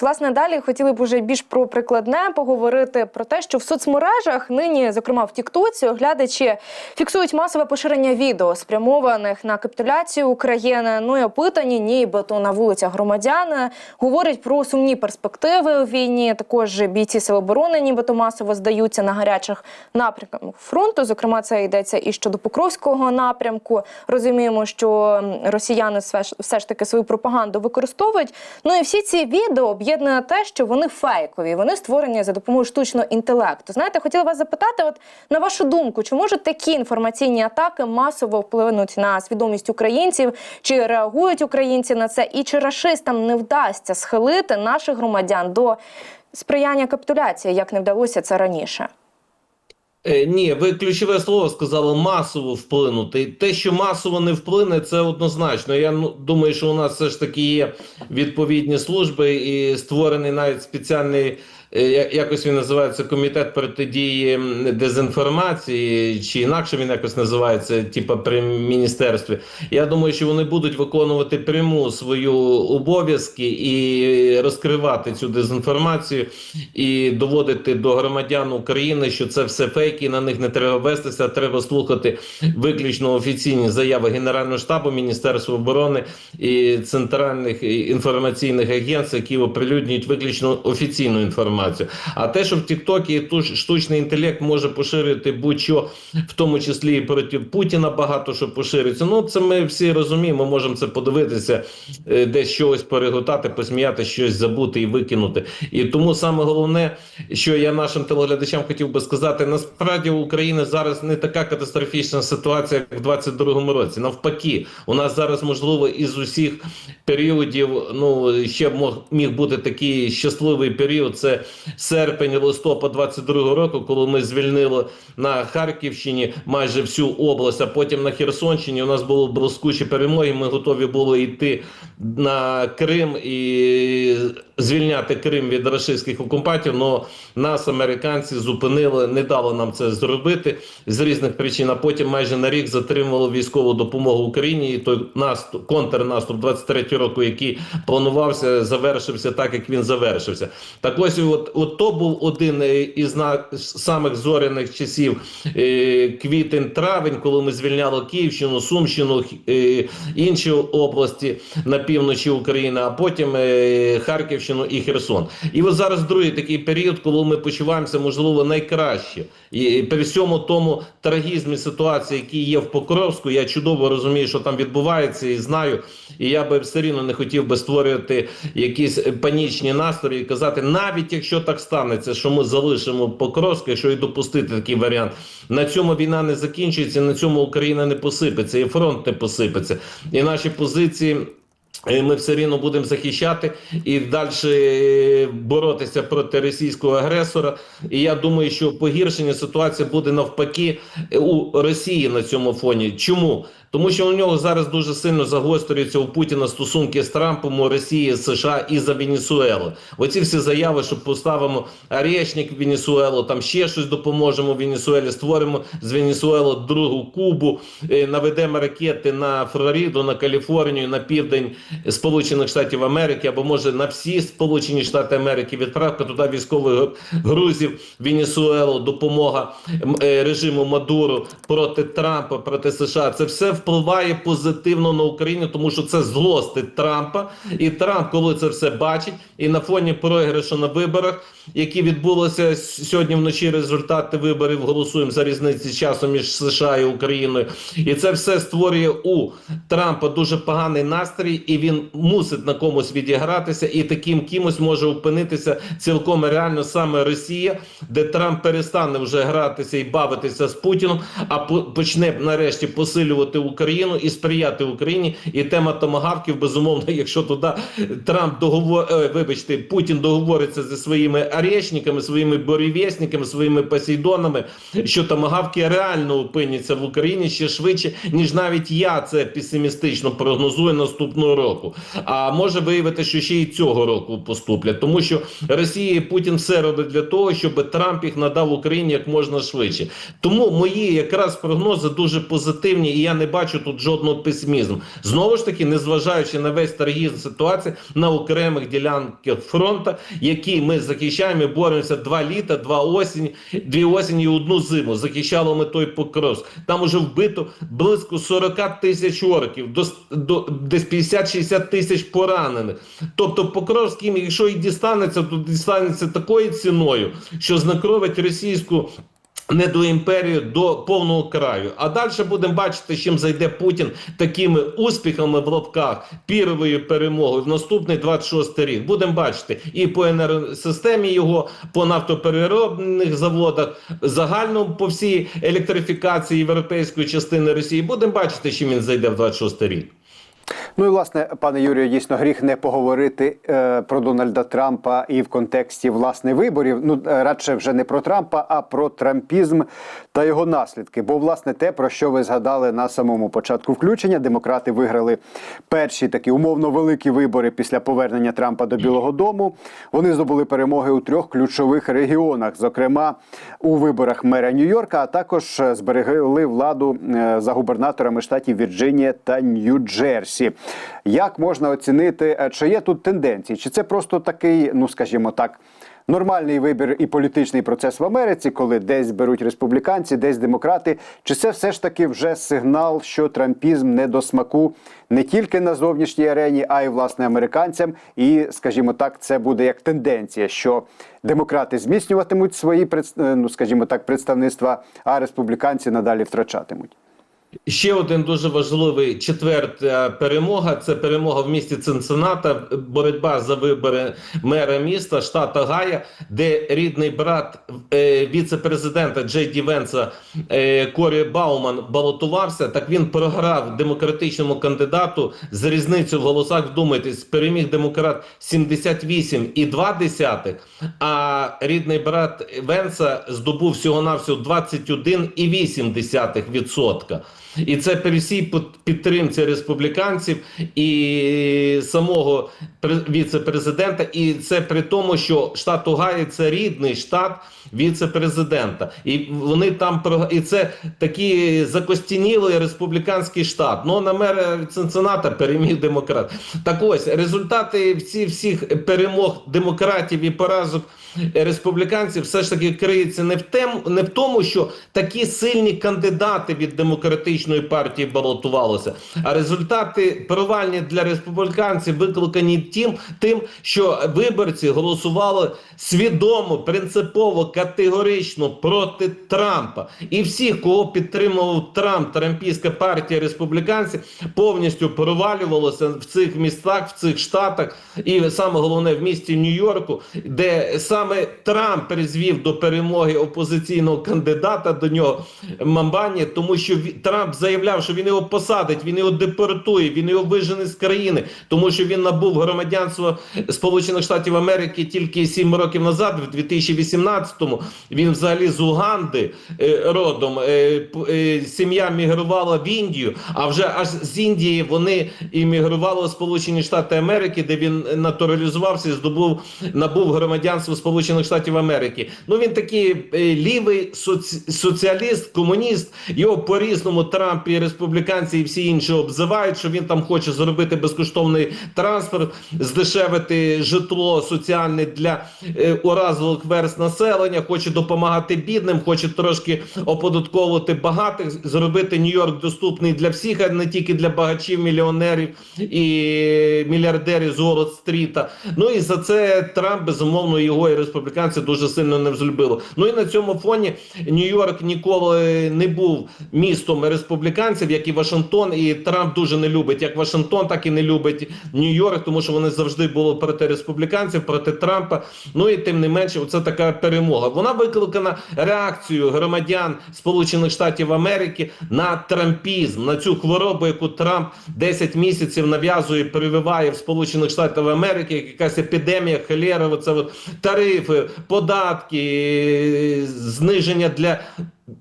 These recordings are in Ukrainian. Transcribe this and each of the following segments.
Власне, далі хотіли б уже більш про прикладне поговорити про те, що в соцмережах нині, зокрема в Тіктоці, оглядачі фіксують масове поширення відео, спрямованих на капітуляцію України. Ну і опитані, нібито на вулицях громадяни говорять про сумні перспективи у війні. Також бійці сил оборони, нібито масово здаються на гарячих напрямках фронту. Зокрема, це йдеться і щодо Покровського напрямку. Розуміємо, що росіяни все ж таки свою пропаганду використовують. Ну і всі ці відео об'єднує те, що вони фейкові, вони створені за допомогою штучного інтелекту. Знаєте, хотіла вас запитати, от на вашу думку, чи можуть такі інформаційні атаки масово вплинути на свідомість українців, чи реагують українці на це, і чи рашистам не вдасться схилити наших громадян до сприяння капітуляції, як не вдалося це раніше? Е, Ні, ви ключове слово сказали масово вплинути. Те, що масово не вплине, це однозначно. Я ну, думаю, що у нас все ж таки є відповідні служби і створений навіть спеціальний. Е, Якось він називається комітет протидії дезінформації, чи інакше він якось називається, типа при міністерстві. Я думаю, що вони будуть виконувати пряму свою обов'язки і розкривати цю дезінформацію і доводити до громадян України, що це все фейки, на них не треба вестися. Треба слухати виключно офіційні заяви Генерального штабу, Міністерства оборони і центральних інформаційних агентств, які оприлюднюють виключно офіційну інформацію. А те, що в Тіктокі штучний інтелект може поширити будь-що, в тому числі і проти Путіна, багато що поширюється. Ну це ми всі розуміємо. Можемо це подивитися, е, десь щось переготати, посміяти, щось забути і викинути. І тому саме головне, що я нашим телеглядачам хотів би сказати, насправді у України зараз не така катастрофічна ситуація, як в 22-му році. Навпаки, у нас зараз можливо із усіх періодів, ну ще мог міг бути такий щасливий період. Це серпень, листопад 22-го року, коли ми звільнили на Харківщині майже всю область, а потім на Херсонщині. У нас було блискучі перемоги. Ми готові були йти на Крим і звільняти Крим від рашистських окупантів. але нас американці зупинили, не дали нам це зробити з різних причин. А потім майже на рік затримували військову допомогу Україні. І той наступ, контрнаступ 23 року, який планувався, завершився так, як він завершився. Так ось от, от то був один е, із самих зоряних часів е, квітень-травень, коли ми звільняли Київщину, Сумщину, е, інші області на півночі України, а потім Харківщину і Херсон. І от зараз другий такий період, коли ми почуваємося, можливо, найкраще. І при всьому тому трагізмі ситуації, які є в Покровську, я чудово розумію, що там відбувається, і знаю. І я би все рівно не хотів би створювати якісь панічні настрої і казати, навіть якщо так станеться, що ми залишимо Покровськ, якщо і допустити такий варіант, на цьому війна не закінчується, на цьому Україна не посипеться, і фронт не посипеться. І наші позиції. е, Ми все рівно будемо захищати і далі боротися проти російського агресора. І я думаю, що погіршення ситуації буде навпаки е, у Росії на цьому фоні. Чому? Тому що у нього зараз дуже сильно загострюються у Путіна стосунки з Трампом, Росії, США і за Венесуелу. Оці всі заяви, що поставимо арешник Венесуелу, там ще щось допоможемо Венесуелі, створимо з Венесуели другу Кубу, е, наведемо ракети на Флориду, на Каліфорнію, на південь Сполучених Штатів Америки, або може на всі Сполучені Штати Америки відправка туди військових грузів, Венесуелу, допомога е, режиму Мадуру проти Трампа, проти США. Це все впливає позитивно на Україну, тому що це злостить Трампа. І Трамп, коли це все бачить, і на фоні програшу на виборах, які відбулися сьогодні вночі, результати виборів голосуємо за різниці часу між США і Україною. І це все створює у Трампа дуже поганий настрій, і він мусить на комусь відігратися, і таким кимось може опинитися цілком реально саме Росія, де Трамп перестане вже гратися і бавитися з Путіном, а по- почне нарешті посилювати Україну і сприяти Україні. І тема томагавків, безумовно, якщо туди Трамп договор, е, вибачте, Путін договориться зі своїми арешниками, своїми борівєсниками, своїми посейдонами, що томагавки реально опиняться в Україні ще швидше, ніж навіть я це песимістично прогнозую наступного року. А може виявити, що ще й цього року поступлять, тому що Росія і Путін все робить для того, щоб Трамп їх надав Україні як можна швидше. Тому мої якраз прогнози дуже позитивні, і я не бачу. Бачу тут жодного песимізму. Знову ж таки, незважаючи на весь трагізм ситуації на окремих ділянках фронту, які ми захищаємо, боремося два літа, два осінь, дві осені і одну зиму. Захищало ми той Покровськ. Там уже вбито близько 40 тисяч орків, до, до десь 50-60 тисяч поранених. Тобто Покровськ, їм, якщо і дістанеться, то дістанеться такою ціною, що знакровить російську не до імперії до повного краю. А далі будемо бачити, чим зайде Путін такими успіхами в лапках, піровою перемогою в наступний 26 рік. Будемо бачити і по енергосистемі його, по нафтопереробних заводах, загально по всій електрифікації європейської частини Росії. Будемо бачити, чим він зайде в 26 рік. Ну і власне, пане Юрію, дійсно гріх не поговорити е, про Дональда Трампа і в контексті власне виборів. Ну е, радше вже не про Трампа, а про трампізм та його наслідки. Бо власне те, про що ви згадали на самому початку включення, демократи виграли перші такі умовно великі вибори після повернення Трампа до Білого Дому. Вони здобули перемоги у трьох ключових регіонах, зокрема у виборах мера Нью-Йорка, а також е, зберегли владу е, за губернаторами штатів Вірджинія та Нью-Джерсі. Як можна оцінити, е, чи є тут тенденції? Чи це просто такий, ну скажімо так, нормальний вибір і політичний процес в Америці, коли десь беруть республіканці, десь демократи? Чи це все ж таки вже сигнал, що трампізм не до смаку не тільки на зовнішній арені, а й власне американцям? І, скажімо так, це буде як тенденція, що демократи зміцнюватимуть свої е, ну, скажімо так, представництва, а республіканці надалі втрачатимуть. Ще один дуже важливий четверта перемога. Це перемога в місті Цинцинната, боротьба за вибори мера міста штата Гая, де рідний брат е, віце-президента Джей Ді Венса е, Корі Бауман балотувався. Так він програв демократичному кандидату з різницею в голосах. Вдумайтесь, переміг демократ 78,2, а рідний брат Венса здобув всього навсього 21,8%. І це при всій підтримці республіканців і самого віце-президента. І це при тому, що штат Огайо – це рідний штат віце-президента. І вони там і це такий закостінілий республіканський штат. Ну на мера Цинцината переміг демократ. Так ось результати всі всіх перемог демократів і поразок республіканців все ж таки криється не в тем, не в тому, що такі сильні кандидати від демократичної партії балотувалися, а результати провальні для республіканців викликані тим, тим, що виборці голосували свідомо, принципово, категорично проти Трампа. І всіх, кого підтримував Трамп, Трампійська партія республіканців, повністю провалювалося в цих містах, в цих штатах, і саме головне в місті Нью-Йорку, де саме Трамп призвів до перемоги опозиційного кандидата до нього Мамбані, тому що Трамп заявляв, що він його посадить, він його депортує, він його вижене з країни, тому що він набув громадянство Сполучених Штатів Америки тільки 7 років назад, в 2018-му. Він взагалі з Уганди е, родом. Е, е, сім'я мігрувала в Індію, а вже аж з Індії вони іммігрували в Сполучені Штати Америки, де він натуралізувався і здобув набув громадянство Сполучених Штатів Америки. Ну він такий е, лівий соці- соціаліст, комуніст. Його по різному Трамп і республіканці і всі інші обзивають, що він там хоче зробити безкоштовний транспорт, здешевити житло соціальне для е, уразливих верст населення, хоче допомагати бідним, хоче трошки оподатковувати багатих, зробити Нью-Йорк доступний для всіх, а не тільки для багачів, мільйонерів і мільярдерів з Уолл-стріта. Ну і за це Трамп безумовно його республіканці дуже сильно не взлюбили. Ну і на цьому фоні Нью-Йорк ніколи не був містом республіканців, як і Вашингтон, і Трамп дуже не любить як Вашингтон, так і не любить Нью-Йорк, тому що вони завжди були проти республіканців, проти Трампа. Ну і тим не менше, це така перемога. Вона викликана реакцією громадян Сполучених Штатів Америки на трампізм, на цю хворобу, яку Трамп 10 місяців нав'язує, прививає в Сполучених Штатах Америки, якась епідемія, холера, оце от тарифи, податки, зниження для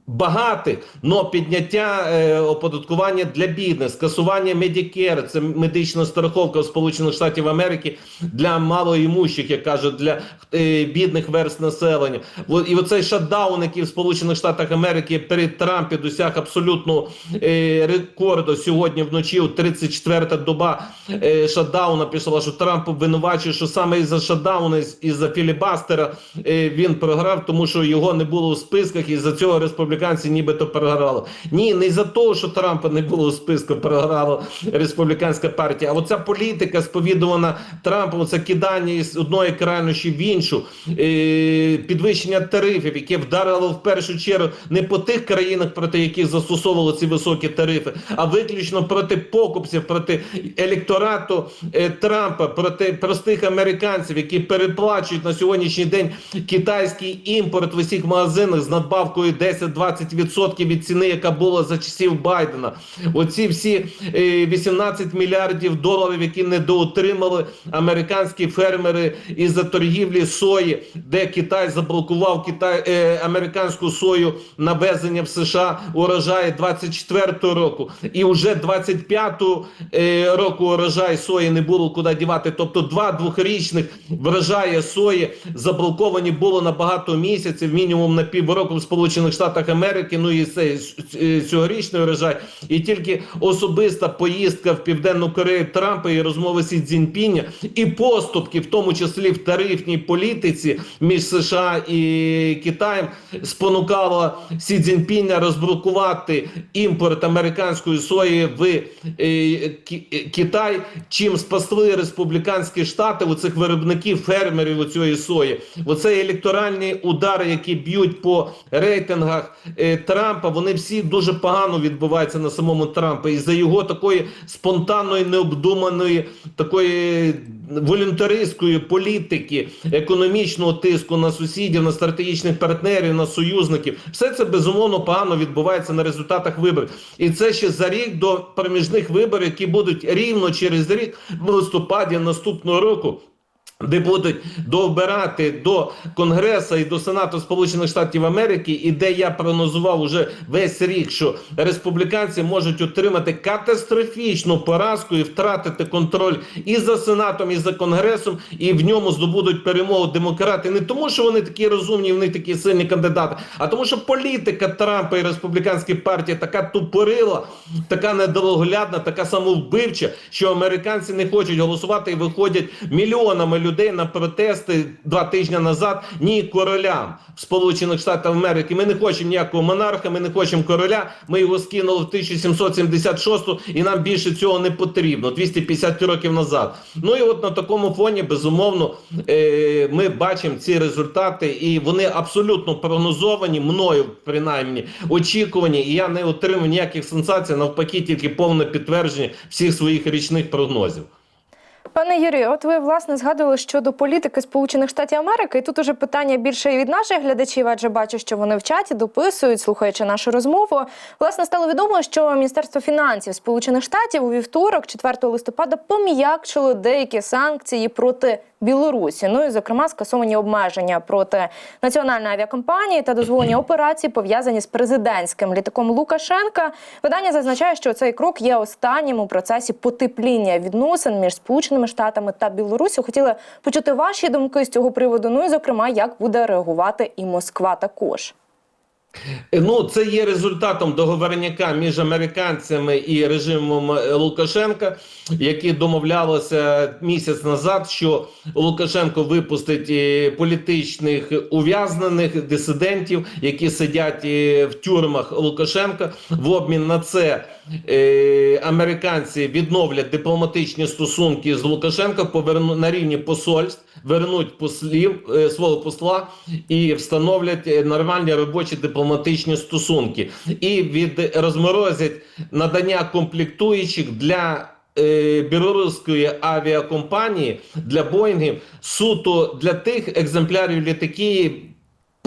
багатих, но підняття е, оподаткування для бідних, скасування Medicare, це медична страховка Сполучених Штатів Америки для малоімущих, як кажуть, для е, бідних верст населення. І оцей шатдаун, який в Сполучених Штатах Америки при Трампі досяг абсолютного е, рекорду сьогодні вночі, 34-та доба е, шатдауна пішла, що Трамп обвинувачує, що саме із-за шатдауна, із- із-за філібастера е, він програв, тому що його не було у списках, і за цього республіканці нібито програли. Ні, не за того, що Трампа не було у списку, програла республіканська партія. А оця політика, сповідувана Трампом, це кидання із одної крайнощі в іншу, е, підвищення тарифів, яке вдарило в першу чергу не по тих країнах, проти яких застосовували ці високі тарифи, а виключно проти покупців, проти електорату е, Трампа, проти простих американців, які переплачують на сьогоднішній день китайський імпорт в усіх магазинах з надбавкою 10-20% від ціни, яка була за часів Байдена. Оці всі е, 18 мільярдів доларів, які недоотримали американські фермери із-за торгівлі сої, де Китай заблокував Китай е, американську сою на везення в США урожаї 24-го року, і вже 25-го е, року урожай сої не було куди дівати. Тобто два двохрічних врожаї сої заблоковані було на багато місяців, мінімум на півроку в Сполучених Штатах. Ну і цей е, цьогорічний урожай, і тільки особиста поїздка в Південну Корею Трампа і розмови Сі Цзіньпіня, і поступки, в тому числі в тарифній політиці між США і Китаєм, спонукала Сі Цзіньпіня розблокувати імпорт американської сої в е, е, Китай, чим спасли республіканські штати у цих виробників фермерів у цієї сої. Оце електоральні удари, які б'ють по рейтингах Трампа. Вони всі дуже погано відбуваються на самому Трампа і за його такої спонтанної, необдуманої, такої волюнтаристської політики, економічного тиску на сусідів, на стратегічних партнерів, на союзників. Все це безумовно погано відбувається на результатах виборів. І це ще за рік до проміжних виборів, які будуть рівно через рік в листопаді наступного року. Де будуть дообирати до Конгресу і до Сенату Сполучених Штатів Америки, і де я прогнозував уже весь рік, що республіканці можуть отримати катастрофічну поразку і втратити контроль і за Сенатом, і за Конгресом, і в ньому здобудуть перемогу демократи. Не тому, що вони такі розумні, вони такі сильні кандидати, а тому, що політика Трампа і республіканської партії така тупорила, така недороглядна, така самовбивча, що американці не хочуть голосувати і виходять мільйонами людей на протести два тижні назад. Ні королям Сполучених Штатів Америки. Ми не хочемо ніякого монарха, ми не хочемо короля. Ми його скинули в 1776 і нам більше цього не потрібно. 250 років назад. Ну і от на такому фоні, безумовно, е, ми бачимо ці результати, і вони абсолютно прогнозовані мною, принаймні, очікувані. І я не отримав ніяких сенсацій, навпаки, тільки повне підтвердження всіх своїх річних прогнозів. Пане Юрію, от ви власне згадували щодо політики Сполучених Штатів Америки. І тут уже питання більше від наших глядачів, адже бачу, що вони в чаті дописують, слухаючи нашу розмову. Власне стало відомо, що Міністерство фінансів Сполучених Штатів у вівторок, 4 листопада, пом'якшило деякі санкції проти Білорусі. Ну і зокрема скасовані обмеження проти національної авіакомпанії та дозволені операції пов'язані з президентським літаком Лукашенка. Видання зазначає, що цей крок є останнім у процесі потепління відносин між Сполученими Штатами та Білорусі. Хотіли почути ваші думки з цього приводу. Ну і зокрема, як буде реагувати і Москва також. Е, Ну, це є результатом договорняка між американцями і режимом е, Лукашенка, які домовлялися місяць назад, що Лукашенко випустить е, політичних ув'язнених дисидентів, які сидять в тюрмах Лукашенка. В обмін на це американці відновлять дипломатичні стосунки з Лукашенко, поверну на рівні посольств, вернуть послів свого посла і встановлять нормальні робочі дипломатичні стосунки, і від розморозять надання комплектуючих для. е, Білоруської авіакомпанії для Боїнгів суто для тих екземплярів літаків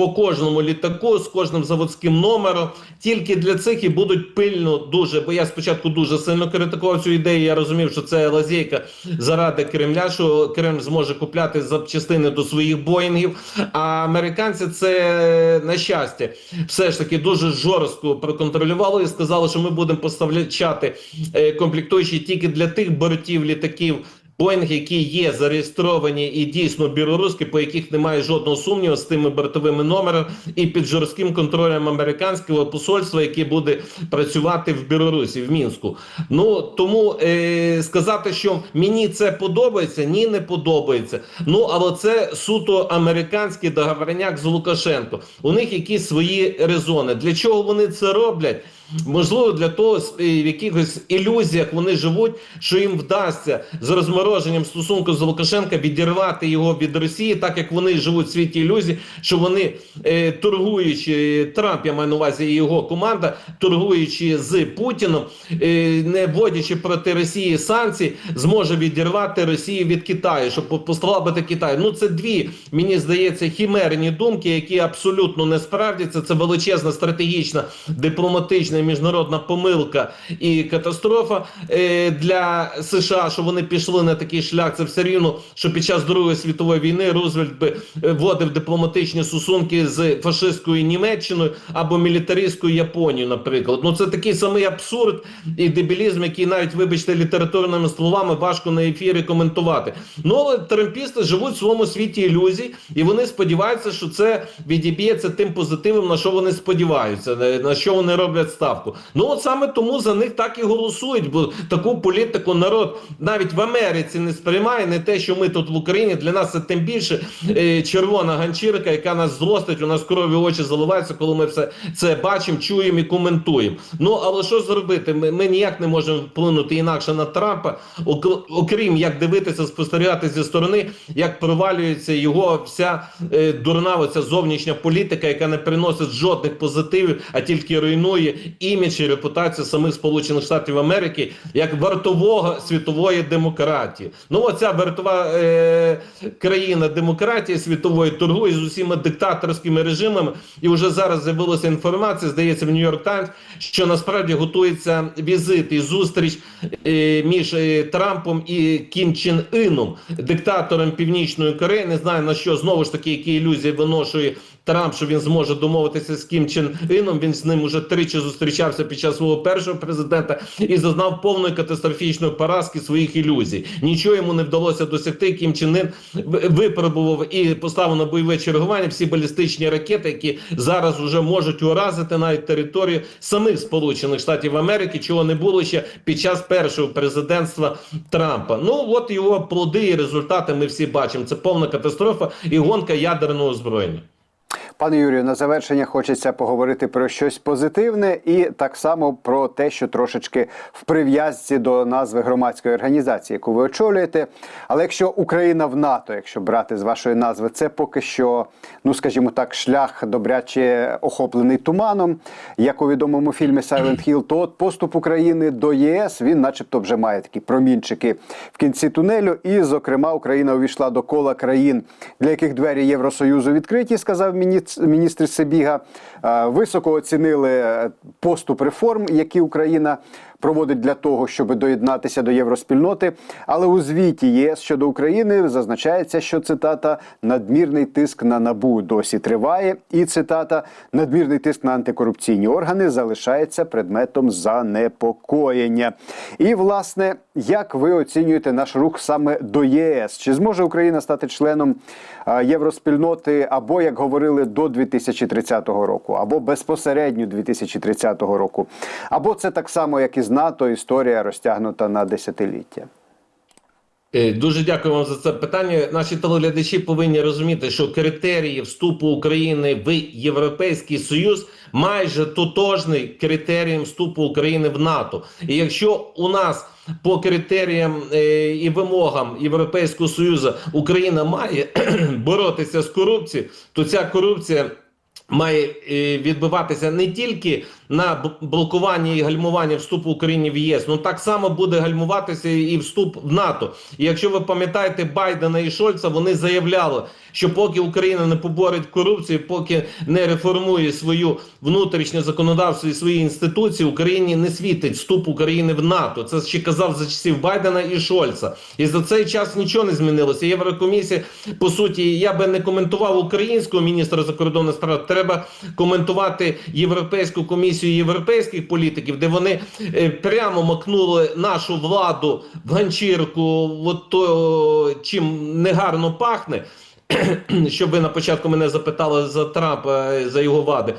по кожному літаку з кожним заводським номером. Тільки для цих і будуть пильно дуже. Бо я спочатку дуже сильно критикував цю ідею. Я розумів, що це лазейка заради Кремля, що Кремль зможе купляти запчастини до своїх боїнгів. А американці це на щастя все ж таки дуже жорстко проконтролювали і сказали, що ми будемо поставляти е, комплектуючі тільки для тих бортів літаків. Боїнг, які є зареєстровані і дійсно білоруські, по яких немає жодного сумніву з тими бортовими номерами, і під жорстким контролем американського посольства, яке буде працювати в Білорусі, в мінську. Ну тому е, сказати, що мені це подобається, ні, не подобається. Ну але це суто американський договорняк з Лукашенко. У них якісь свої резони. Для чого вони це роблять? Можливо, для того в якихось ілюзіях вони живуть, що їм вдасться з розмороженням стосунку з Лукашенка відірвати його від Росії, так як вони живуть в світі ілюзій, що вони е, торгуючи Трамп, я маю на увазі його команда, торгуючи з Путіном, е, не вводячи проти Росії санкції, зможе відірвати Росію від Китаю, щоб послабити Китай. Ну це дві, мені здається, хімерні думки, які абсолютно не справдяться. Це величезна стратегічна дипломатична і міжнародна помилка і катастрофа е, для США, що вони пішли на такий шлях. Це все рівно, що під час Другої світової війни Рузвельт би е, вводив дипломатичні стосунки з фашистською Німеччиною або мілітаристською Японією, наприклад. Ну це такий самий абсурд і дебілізм, який навіть, вибачте, літературними словами важко на ефірі коментувати. Ну але трампісти живуть в своєму світі ілюзій, і вони сподіваються, що це відіб'ється тим позитивом, на що вони сподіваються, на- що вони роблять ставку. Ну от саме тому за них так і голосують, бо таку політику народ навіть в Америці не сприймає. Не те, що ми тут в Україні для нас це тим більше е, червона ганчірка, яка нас злостить. У нас крові очі заливаються, коли ми все це бачимо, чуємо і коментуємо. Ну але що зробити? Ми, ми ніяк не можемо вплинути інакше на Трампа, ок- окрім як дивитися, спостерігати зі сторони, як провалюється його вся е, дурна оця зовнішня політика, яка не приносить жодних позитивів, а тільки руйнує імідж і репутацію самих Сполучених Штатів Америки як вартового світової демократії. Ну оця вартова е, країна демократії світової торгує з усіма диктаторськими режимами, і вже зараз з'явилася інформація, здається, в Нью-Йорк Таймс, що насправді готується візит і зустріч е, між е, Трампом і Кім Чен Іном, диктатором Північної Кореї. Не знаю на що знову ж таки, які ілюзії виношує Трамп, що він зможе домовитися з Кім Чен Іном. Він з ним уже тричі зустрічався під час свого першого президента і зазнав повної катастрофічної поразки своїх ілюзій. Нічого йому не вдалося досягти. Кім Чен Ін випробував і поставив на бойове чергування всі балістичні ракети, які зараз вже можуть уразити навіть територію самих Сполучених Штатів Америки, чого не було ще під час першого президентства Трампа. Ну от його плоди і результати ми всі бачимо. Це повна катастрофа і гонка ядерного озброєння. Пане Юрію, на завершення хочеться поговорити про щось позитивне і так само про те, що трошечки в прив'язці до назви громадської організації, яку ви очолюєте. Але якщо Україна в НАТО, якщо брати з вашої назви, це поки що, ну скажімо так, шлях добряче охоплений туманом, як у відомому фільмі Silent Hill, то от поступ України до ЄС він, начебто, вже має такі промінчики в кінці тунелю. І, зокрема, Україна увійшла до кола країн, для яких двері Євросоюзу відкриті, сказав міністр міністр Сибіга. Е, Високо оцінили е, поступ реформ, які Україна проводить для того, щоб доєднатися до євроспільноти. Але у звіті ЄС щодо України зазначається, що цитата надмірний тиск на набу досі триває, і цитата надмірний тиск на антикорупційні органи залишається предметом занепокоєння. І власне, як ви оцінюєте наш рух саме до ЄС? Чи зможе Україна стати членом євроспільноти або як говорили до 2030 року, або безпосередньо 2030 року, або це так само, як і з НАТО, історія розтягнута на десятиліття? Е, Дуже дякую вам за це питання. Наші телеглядачі повинні розуміти, що критерії вступу України в Європейський Союз майже тотожний критеріям вступу України в НАТО. І якщо у нас по критеріям е, і вимогам Європейського Союзу Україна має боротися з корупцією, то ця корупція Має е, відбиватися не тільки на блокуванні і гальмуванні вступу України в ЄС, ну так само буде гальмуватися і вступ в НАТО. І якщо ви пам'ятаєте Байдена і Шольца, вони заявляли, що поки Україна не поборить корупцію, поки не реформує свою внутрішнє законодавство і свої інституції, Україні не світить вступ України в НАТО. Це ще казав за часів Байдена і Шольца. І за цей час нічого не змінилося. Єврокомісія, по суті, я би не коментував українського міністра закордонних справ. Треба коментувати Європейську комісію європейських політиків, де вони е, прямо макнули нашу владу в ганчірку, от то чим негарно пахне. Щоб ви на початку мене запитали за Трампа е, за його вади,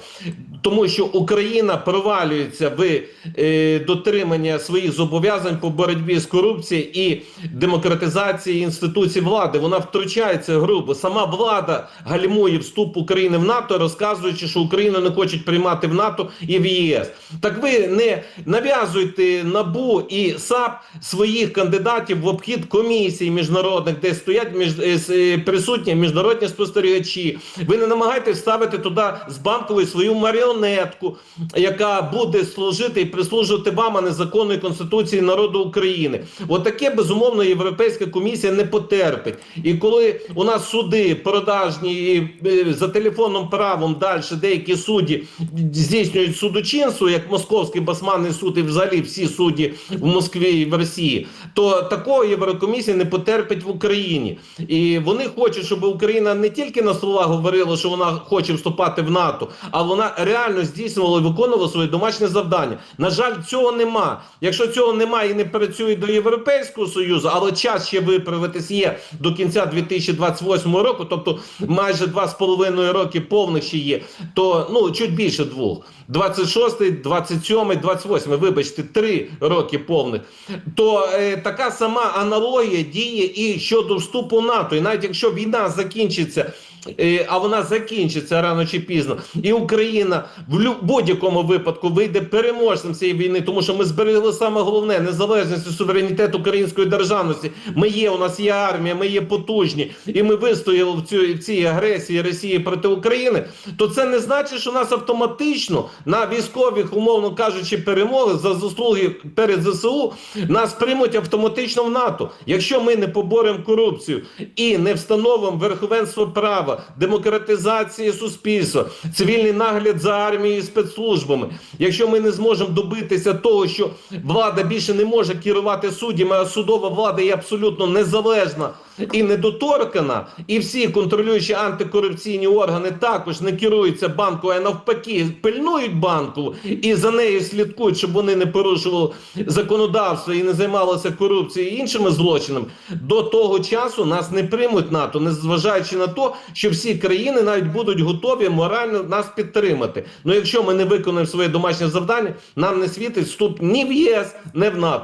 тому що Україна провалюється в е, дотримання своїх зобов'язань по боротьбі з корупцією і демократизації інституцій влади. Вона втручається грубо. Сама влада гальмує вступ України в НАТО, розказуючи, що Україну не хочуть приймати в НАТО і в ЄС. Так ви не нав'язуйте набу і САП своїх кандидатів в обхід комісій міжнародних, де стоять між е, е, присутні міжнародні спостерігачі. Ви не намагаєтесь ставити туди з банкової свою маріонетку, яка буде служити і прислужувати вам, а не законної конституції народу України. Отаке безумовно європейська комісія не потерпить. І коли у нас суди продажні і, е, за телефонним правом далі деякі судді здійснюють судочинство, як Московський басманний суд і взагалі всі судді в Москві і в Росії, то такого Єврокомісія не потерпить в Україні. І вони хочуть, щоб Україна не тільки на словах говорила, що вона хоче вступати в НАТО, а вона реально здійснювала і виконувала своє домашнє завдання. На жаль, цього нема. Якщо цього немає і не працює до Європейського союзу, але час ще виправитись є до кінця 2028 року, тобто майже два з половиною роки повних ще є, то ну чуть більше двох. 26, 27, 28, вибачте, три роки повних. То е, така сама аналогія діє і щодо вступу НАТО. І навіть якщо війна закінчиться, а вона закінчиться рано чи пізно, і Україна в будь-якому випадку вийде переможцем цієї війни, тому що ми зберегли саме головне незалежність і суверенітет української державності. Ми є, у нас є армія, ми є потужні, і ми вистояли в, цю, в цій агресії Росії проти України. То це не значить, що нас автоматично на військових, умовно кажучи, перемоги за заслуги перед ЗСУ нас приймуть автоматично в НАТО. Якщо ми не поборемо корупцію і не встановимо верховенство права, демократизації суспільства, цивільний нагляд за армією і спецслужбами, якщо ми не зможемо добитися того, що влада більше не може керувати суддями, а судова влада є абсолютно незалежна і недоторкана, і всі контролюючі антикорупційні органи також не керуються банкою, а навпаки, пильнують банку і за нею слідкують, щоб вони не порушували законодавство і не займалися корупцією і іншими злочинами. До того часу нас не приймуть НАТО, незважаючи на те, що всі країни навіть будуть готові морально нас підтримати. Ну якщо ми не виконаємо своє домашнє завдання, нам не світить вступ ні в ЄС, ні в НАТО.